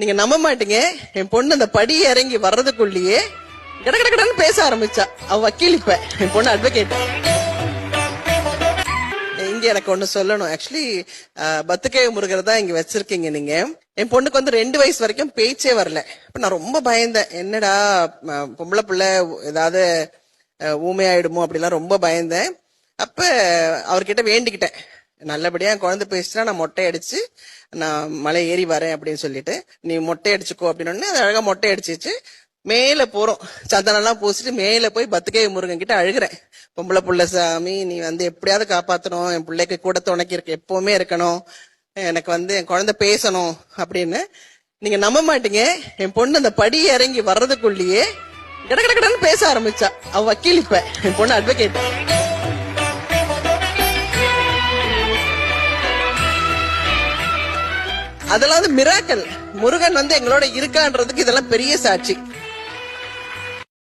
நீங்க நம்ப மாட்டீங்க. என் பொண்ணு அந்த படி இறங்கி வர்றதுக்குள்ளேயே கட பேச ஆரம்பிச்சா. அவ வக்கீல் இப்ப. என் பொண்ணு அட்வொகேட் இங்க எனக்கு ஒண்ணு சொல்லணும். ஆக்சுவலி பத்துக்கே முருகர் தான் இங்க வச்சிருக்கீங்க நீங்க. என் பொண்ணுக்கு வந்து ரெண்டு வயசு வரைக்கும் பேச்சே வரல. இப்ப நான் ரொம்ப பயந்தேன். என்னடா பொம்பளை பிள்ளை ஏதாவது ஊமையாயிடுமோ அப்படிலாம் ரொம்ப பயந்தேன். அப்ப அவர்கிட்ட வேண்டிக்கிட்டேன். நல்லபடியா குழந்தை பேசினா நான் மொட்டை அடிச்சு நான் மலை ஏறி வரேன் அப்படின்னு சொல்லிட்டு நீ மொட்டை அடிச்சுக்கோ அப்படின்னு அது அழகா மொட்டை அடிச்சிச்சு. மேல போறோம். சந்தனம்லாம் பூசிட்டு மேல போய் பத்துக்கே முருகன் கிட்ட அழுகிறேன். பொம்பளை புள்ள சாமி நீ வந்து எப்படியாவது காப்பாத்தணும். என் பிள்ளைக்கு கூட துணைக்கி இருக்க எப்பவுமே இருக்கணும். எனக்கு வந்து என் குழந்தை பேசணும் அப்படின்னு. நீங்க நம்ப மாட்டீங்க. என் பொண்ணு அந்த படி இறங்கி வர்றதுக்குள்ளேயே கட கட பேச ஆரம்பிச்சா. அவ வக்கீல் இப்ப. என் பொண்ணு அட்வொகேட் அதெல்லாம் வந்து மிராக்கல் முருகன் வந்து எங்களோட இருக்கான்றதுக்கு இதெல்லாம் பெரிய சாட்சி.